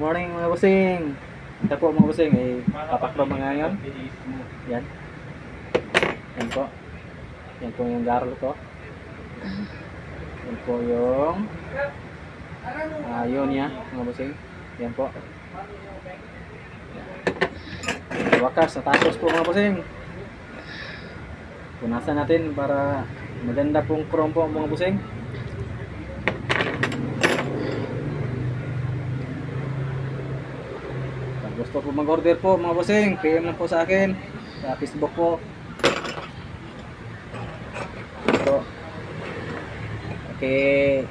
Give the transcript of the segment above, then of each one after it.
morning mga busing. Ito po mga busing, eh, papakro mga ngayon. Yan. Yan po. Yan po yung garol ko. Yan po yung ah yun niya mga busing. Yan po. Wakas, natapos po mga busing. Punasan natin para maganda pong chrome po mga busing. Gusto po mag-order po mga bossing, PM lang po sa akin sa Facebook po. Ito. Okay.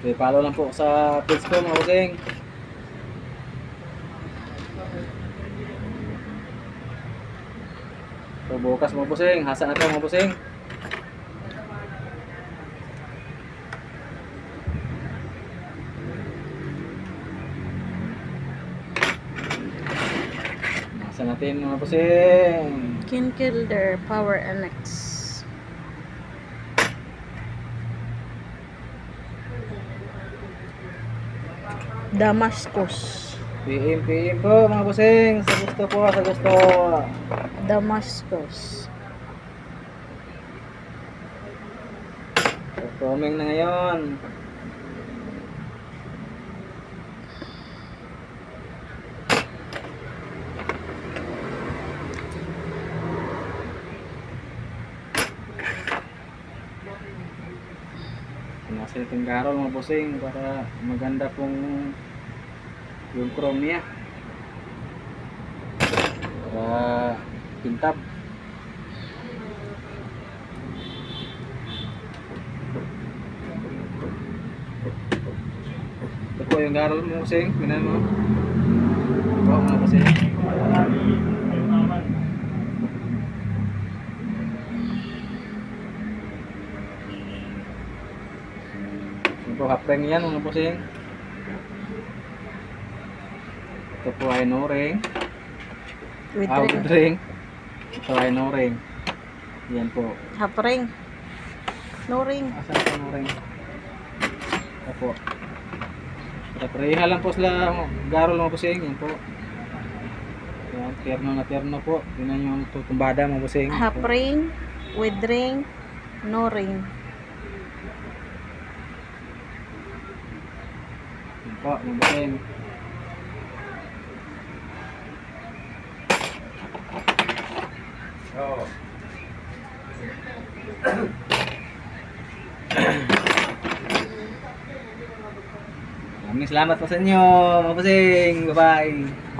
Okay, follow lang po sa page ko mga bossing. So bukas mga bossing, hasa na to mga bossing. Hasa natin mga bossing. Kinkilder Power NX. Damascus. PM, PM po mga bossing. Sa gusto po, sa gusto. Damascus. Performing na ngayon. Nasa itong garol mga bossing para maganda pong yung chrome niya. Para pintab. Ito po yung garol mo bossing. Pinan mo. Ito mga bossing. Ito po kapring yan mga bossing. Ito po ay no ring. With Ah, ring. with ring. Ito ay no ring. Yan po. Half ring. No ring. Asan po no ring? Ito po. Pareha lang po sila garol mga bossing. Yan po. Yan, terno na terno po. Yun na yung tutumbada mga bossing. Yan Half po. ring. With ring. No ring. Po, mga bossing. Maraming salamat po sa inyo, mga. Bye-bye.